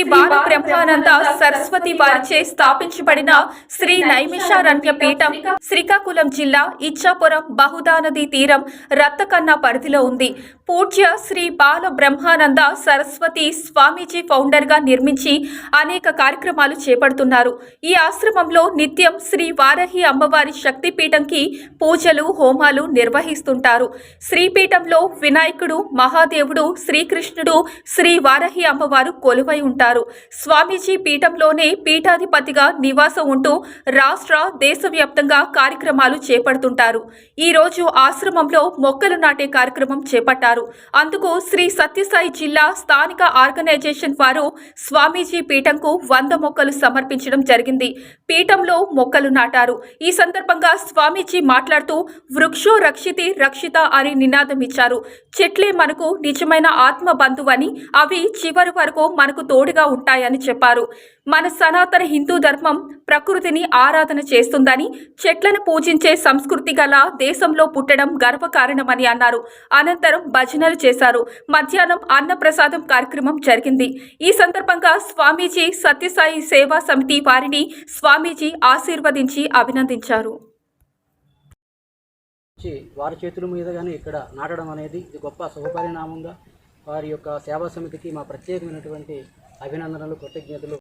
శ్రీ బాల బ్రహ్మానంద సరస్వతి వారిచే స్థాపించబడిన శ్రీ నైమిషారణ్య పీఠం శ్రీకాకుళం జిల్లా ఇచ్చాపురం బహుదా నది తీరం రత్తకన్న పరిధిలో ఉంది. పూజ్య శ్రీ బాల బ్రహ్మానంద సరస్వతి స్వామీజీ ఫౌండర్గా నిర్మించి అనేక కార్యక్రమాలు చేపడుతున్నారు. ఈ ఆశ్రమంలో నిత్యం శ్రీ వారహి అమ్మవారి శక్తిపీఠంకి పూజలు హోమాలు నిర్వహిస్తుంటారు. శ్రీపీఠంలో వినాయకుడు మహాదేవుడు శ్రీకృష్ణుడు శ్రీ వారహి అమ్మవారు కొలువై ఉంటారు. స్వామీజీ పీఠంలోనే పీఠాధిపతిగా నివాసం ఉంటూ రాష్ట్ర దేశవ్యాప్తంగా కార్యక్రమాలు చేపడుతుంటారు. ఈ రోజు ఆశ్రమంలో మొక్కలు నాటే కార్యక్రమం చేపట్టారు. అందుకు శ్రీ సత్యసాయి జిల్లా స్థానిక ఆర్గనైజేషన్ వారు స్వామీజీ పీఠంకు వంద మొక్కలు సమర్పించడం జరిగింది. పీఠంలో మొక్కలు నాటారు. ఈ సందర్భంగా స్వామీజీ మాట్లాడుతూ వృక్షో రక్షితి రక్షిత అని నినాదం ఇచ్చారు. చెట్లే మనకు నిజమైన ఆత్మ బంధువని అవి చివరి వరకు మనకు తోడుగా ఉంటాయని చెప్పారు. మన సనాతన హిందూ ధర్మం ప్రకృతిని ఆరాధన చేస్తుందని చెట్లను పూజించే సంస్కృతి గల దేశంలో పుట్టడం గర్వకారణమని అన్నారు. అనంతరం భజనలు చేశారు. మధ్యాహ్నం అన్నప్రసాదం కార్యక్రమం జరిగింది. ఈ సందర్భంగా స్వామీజీ సత్యసాయి సేవా సమితి వారిని స్వామీజీ ఆశీర్వదించి అభినందించారు. వారి చేతుల మీదుగానే ఇక్కడ నాటడం అనేది ఇది గొప్ప శుభపరిణామంగా వారి యొక్క సేవా సమితికి మా ప్రత్యేకమైనటువంటి అభినందనలు కృతజ్ఞతలు.